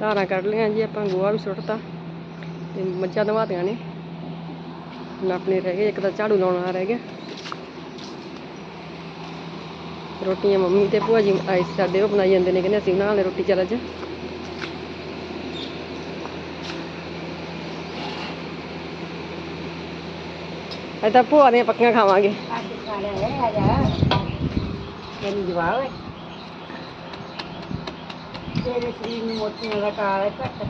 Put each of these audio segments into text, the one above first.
ਧਾਰਾਂ ਕੱਢ ਲਈਆਂ ਜੀ, ਆਪਾਂ ਗੋਹਾ ਵੀ ਸੁੱਟਤਾ। ਤੇ ਮੱਝਾਂ ਨਵਾਤੀਆਂ ਨੇ। ਹੁਣ ਆਪਣੇ ਰਹਿ ਗਏ, ਇੱਕ ਤਾਂ ਝਾੜੂ ਲਾਉਣ ਰਹਿ ਗਿਆ। ਰੋਟੀਆਂ ਮੰਮੀ ਤੇ ਭੂਆ ਜੀ, ਆਏ ਸਾਡੇ, ਉਹ ਬਣਾਈ ਜਾਂਦੇ ਨੇ, ਕਹਿੰਦੇ ਅਸੀਂ ਬਣਾ ਲੈ ਰੋਟੀ, ਚੱਲ ਅੱਜ। ਇਹ ਤਾਂ ਭੂਆ ਦੀਆਂ ਪੱਕੀਆਂ ਖਾਵਾਂਗੇ। ਅੱਜ ਖਾ ਲਿਆ ਹੈ ਆ ਜਾ ਤੇਰੀ ਜਵਾਬ ਹੈ। ਤੇਰੇ ਸਰੀਰ ਨੂੰ ਮੋਤੀਆਂ ਦਾ ਕਾਲ ਹੈ? ਘੱਟ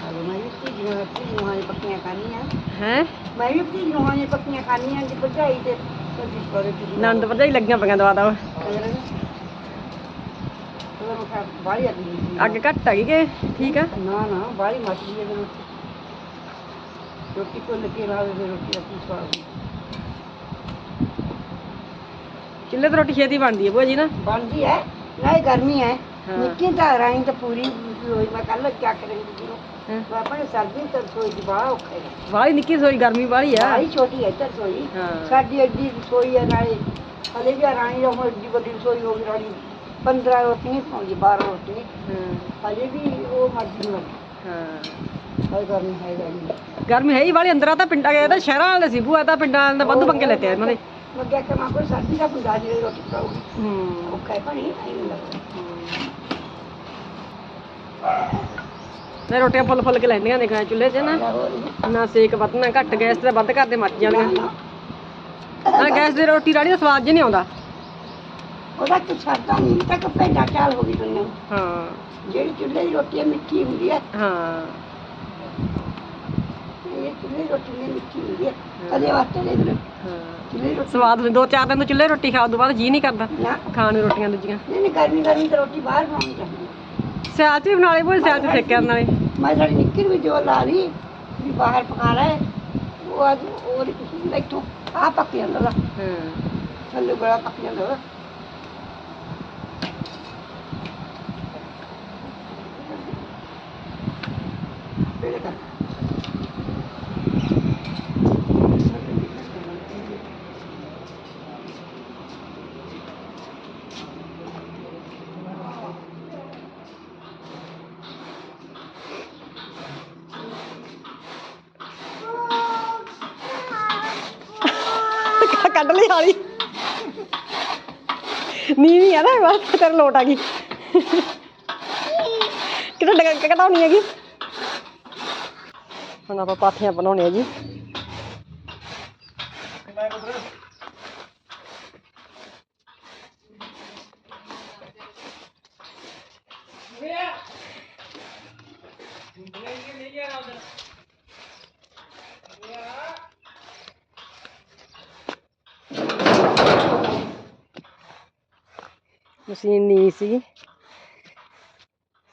ਹਲੋ ਮੈਂ ਵੀ ਤੀ ਜਵਾਬ ਤੀ ਜਵਾਬ ਪੱਕੀਆਂ ਖਾਣੀਆਂ ਹੈ ਮੈਂ ਵੀ ਤੀ ਜਵਾਬ ਪੱਕੀਆਂ ਖਾਣੀਆਂ ਦੀ ਭਜਾਈ ਤੇ ਕਦੀ ਕਰੇ ਤੀ ਨੰਦ ਭਰਜਾਈ ਲੱਗੀਆਂ ਪਈਆਂ ਦਵਾ ਦਵਾ। ਬਾਹਲੀ ਅੱਗੀ ਘੱਟ ਹੈਗੀ ਕਿ ਠੀਕ ਆ? ਨਾ ਨਾ ਬਾਹਲੀ ਮੱਛੀ ਹੈ ਇਹਦੇ ਵਿੱਚ। ਰੋਟੀ ਕੋਲ ਲੱਗੇ ਰਾਵੇ ਤੇ ਰੋਟੀ ਅੱਛੀ ਸਵਾਦ ਚੁੱਲ੍ਹੇ ਤੇ ਰੋਟੀ ਛੇਤੀ ਬਣਦੀ ਹੈ ਭੂਆ ਜੀ ਨਾ। ਬਣਦੀ ਹੈ। ਨਹੀਂ ਗਰਮੀ ਹੈ। ਹਾਂ। ਨਿੱਕੀ ਤਾਂ ਰਾਈ ਤਾਂ ਪੂਰੀ ਹੋਈ ਮੈਂ ਕੱਲ ਚੱਕ ਰਹੀ ਸੀ ਹਾਂ। ਆਪਣੇ ਸਰਦੀ ਤਾਂ ਰਸੋਈ ਦੀ ਬਾਹਰ ਔਖਾ ਵਾਲੀ ਨਿੱਕੀ ਸੋਈ ਗਰਮੀ ਵਾਲੀ ਆ। ਬਾਹਲੀ ਛੋਟੀ ਹੈ ਤਾਂ ਰਸੋਈ। ਹਾਂ। ਸਾਡੀ ਐਡੀ ਰਸੋਈ ਹੈ ਨਾਲੇ ਹਲੇ ਵੀ ਰਾਣੀ ਦਾ ਐਡੀ ਵੱਡੀ ਰਸੋਈ ਹੋ ਗਈ ਰਾਣੀ 15 ਰੋਟੀਆਂ ਪਾਉਂਦੀ 12 ਰੋਟੀਆਂ। ਹਾਂ। ਹਲੇ ਵੀ ਉਹ ਮਰਜ਼ੀ ਨੂੰ ਹਾਂ। ਹੈ ਗਰਮੀ ਹੈ ਗਰਮੀ ਗਰਮੀ ਹੈ ਹੀ ਵਾਲੀ ਅੰਦਰ ਆ ਤਾਂ ਪਿੰਡਾਂ ਗਏ ਤਾਂ ਸ਼ਹਿਰਾਂ ਵਾਲੇ ਸੀ ਭੂਆ ਤਾਂ ਪਿੰਡਾਂ ਵਾਲੇ ਦਾ ਵੱਧ ਪੰਗੇ ਲੈਤੇ ਆ ਇਹਨਾਂ ਦੇ ਨਹੀਂ ਤੇ ਰੋਟੀਆਂ ਫੁੱਲ ਫੁੱਲ ਕੇ ਲੈਂਦੀਆਂ ਦੇਖਾਂ ਚੁੱਲ੍ਹੇ 'ਚ ਨਾ। ਨਾ ਸੇਕ ਵੱਧ ਨਾ ਘੱਟ ਗੈਸ ਤੇ ਵੱਧ ਕਰਦੇ ਮੱਚ ਜਾਂਦੀਆਂ ਨਾ ਗੈਸ ਦੀ ਰੋਟੀ ਰਾੜੀ ਦਾ ਸਵਾਦ ਜਿਹਾ ਨਹੀਂ ਆਉਂਦਾ। ਉਹਦਾ ਕੁਛ ਛੱਡਦਾ ਨਹੀਂ ਤੱਕ ਪੈਂਦਾ ਚਾਲ ਹੋ ਗਈ ਦੁਨੀਆ ਨੂੰ। ਹਾਂ। ਜਿਹੜੀ ਚੁੱਲ੍ਹੇ ਦੀ ਰੋਟੀ ਮਿੱਠੀ ਹੁੰਦੀ ਹੈ ਹਾਂ। ਇਹ ਚੁੱਲ੍ਹੇ ਦੀ ਰੋਟੀ ਨਹੀਂ ਮਿੱਠੀ ਹੁੰਦੀ ਹੈ ਕਦੇ ਵਾਸਤੇ ਚੁੱਲ੍ਹੇ ਦੀ ਰੋਟੀ ਸਵਾਦ ਹੁੰਦੀ ਦੋ ਚਾਰ ਦਿਨ ਤੋਂ ਚੁੱਲ੍ਹੇ ਰੋਟੀ ਖਾਓ ਤੋਂ ਬਾਅਦ ਜੀ ਨਹੀਂ ਕਰਦਾ ਨਾ। ਖਾਣ ਨੂੰ ਰੋਟੀਆਂ ਦੂਜੀਆਂ। ਨਹੀਂ ਨਹੀਂ ਗਰਮੀ ਗਰਮੀ ਤਾਂ ਰੋਟੀ ਬਾਹਰ ਬਣਾਉਣੀ ਚਾਹੀਦੀ। ਸਿਆਲ 'ਚ ਵੀ ਬਣਾ ਲਈ ਭੂਆ ਸਿਆਲ 'ਚ ਸੇਕਿਆ ਨਾਲੇ ਮੈਂ ਸਾਡੀ ਨਿੱਕੀ ਨੂੰ ਵੀ ਜੋ ਲਾ ਲਈ ਵੀ ਬਾਹਰ ਪਕਾ ਲੈ। ਉਹ ਅੱਜ ਉਹ ਕਿਸੇ ਦੇ ਤੋਂ ਆ ਪੱਕ ਜਾਂਦਾ ਹਾਂ। ਥੱਲੇ ਬੜਾ ਪੱਕ ਜਾਂਦਾ ਪੇੜੇ ਕਰ ਕੱਢ ਲਈ ਹਾਲੀ ਨੀਵੀਂ ਆ ਨਾ ਬਸ, ਤੇਰੇ ਲੋਟ ਆ ਗਈ। ਕਿਹੜਾ ਡਗਾ ਕਟਾਉਣੀ ਹੈਗੀ? ਹੁਣ ਆਪਾਂ ਪਾਥੀਆਂ ਬਣਾਉਣੇ ਆ ਜੀ। ਮਸ਼ੀਨ ਨਹੀਂ ਸੀ।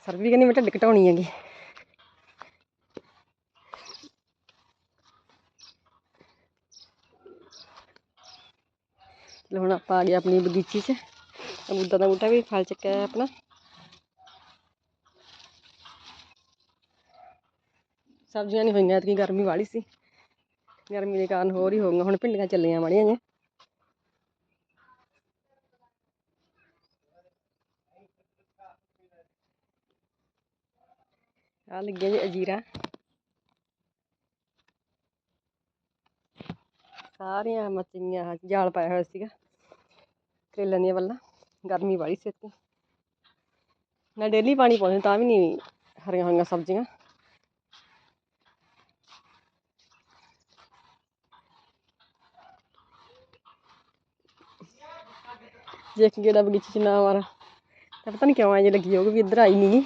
ਸਰ ਕਹਿੰਦੀ ਮੈਂ ਢਿੱਡ ਘਟਾਉਣੀ ਹੈਗੀ। ਚਲੋ ਹੁਣ ਆਪਾਂ ਆ ਗਏ ਆਪਣੀ ਬਗੀਚੀ 'ਚ। ਅਮਰੂਦਾਂ ਦਾ ਬੂਟਾ ਵੀ ਫਲ ਚੱਕਿਆ ਹੈ ਆਪਣਾ। ਸਬਜ਼ੀਆਂ ਨਹੀਂ ਹੋਈਆਂ, ਐਤਕੀ ਗਰਮੀ ਵਾਲੀ ਸੀ। ਗਰਮੀ ਦੇ ਕਾਰਨ ਹੋਰ ਹੀ ਹੋ ਗਈਆਂ, ਹੁਣ ਭਿੰਡੀਆਂ ਚੱਲੀਆਂ ਮਾੜੀਆਂ ਜਿਹੀਆਂ। ਆ ਲੱਗਿਆ ਜੀ ਅਜੀਰਾ ਸਾਰੀਆਂ ਮੱਛੀਆਂ ਜਾਲ ਪਾਇਆ ਹੋਇਆ ਸੀਗਾ ਕਰੇਲਿਆਂ ਦੀਆਂ ਵੱਲਾਂ ਗਰਮੀ ਵਾਲੀ ਸੀ ਇੱਥੇ ਨਾ ਡੇਲੀ ਪਾਣੀ ਪਾਉਂਦੇ ਤਾਂ ਵੀ ਨਹੀਂ ਹਰੀਆਂ ਹੋਈਆਂ ਸਬਜ਼ੀਆਂ ਜੇ ਇੱਕ ਗੇੜਾ ਬਗੀਚੇ ਚ ਨਾ ਮਾਰਾਂ ਤਾਂ ਪਤਾ ਨਹੀਂ ਕਿਉਂ ਐਂ ਜਿਹੀ ਲੱਗੀ ਹੋਊਗੀ ਵੀ ਇੱਧਰ ਆਈ ਨਹੀਂ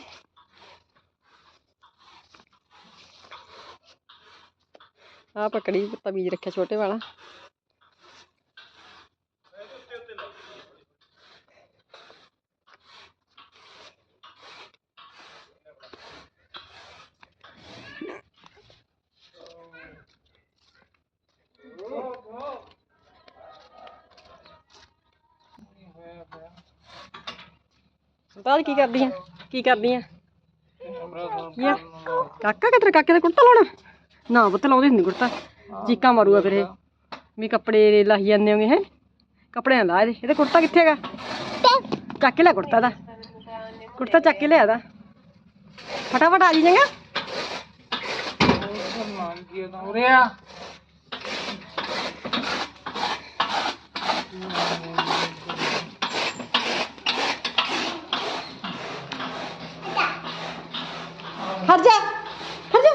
ਗੀ ਆਹ ਪਕੜੀ, ਪੱਤਾ ਬੀਜ ਰੱਖਿਆ ਛੋਟੇ ਵਾਲਾ। ਬਾਅਦ ਕੀ ਕਰਦੀ ਆ? ਕੀ ਕਰਦੀ ਆ? ਆ? ਕਾਕਾ ਕਿਧਰ ਕਾਕੇ ਦਾ ਕੁੜਤਾ ਲਾਉਣਾ। ਨਾ ਪੁੱਤ ਲਾਉਂਦੇ ਹੁੰਦੇ ਕੁੜਤਾ। ਚੀਕਾਂ ਮਾਰੂਗਾ ਫਿਰ ਇਹ। ਵੀ ਕੱਪੜੇ ਲਾਹੀ ਜਾਂਦੇ ਹੋਗੇ ਹੈ? ਕੱਪੜੇ ਨਾ ਲਾ ਇਹਦੇ। ਇਹਦੇ ਕੁੜਤਾ ਕਿੱਥੇ ਹੈਗਾ? ਚੱਕ ਕੇ ਲੈ ਕੁੜਤਾ ਦਾ। ਕੁੜਤਾ ਚੱਕ ਕੇ ਲਿਆ ਦਾ। ਫਟਾਫਟ ਆ ਜੀ ਜਾਂਗਾ ਹਟ ਜਾ ਹਟ ਜਾ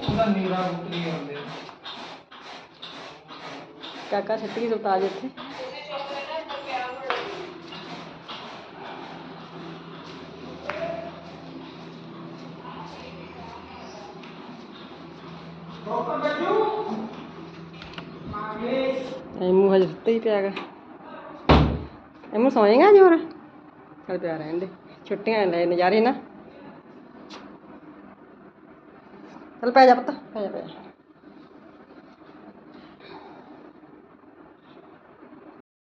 ਉਹਦਾ ਨੀਰਾ ਬੁੱਤਰੀ ਹੁੰਦੇ ਕਾਕਾ ਛੱਤੀ ਸੁਲਤਾਜ ਇੱਥੇ। ਐਮੂ ਹਜੇ ਸੁੱਤਾ ਹੀ ਪਿਆ ਗਾ ਐਮੂ ਸੌਏਗਾ ਅੱਜ ਹੋਰ? ਪਿਆ ਰਹਿਣ ਦੇ। ਛੁੱਟੀਆਂ ਲੈ ਨਜ਼ਾਰੇ ਨਾ। ਚੱਲ ਪੈ ਜਾ ਪੁੱਤ, ਪੈ ਜਾ ਪੈ ਜਾ।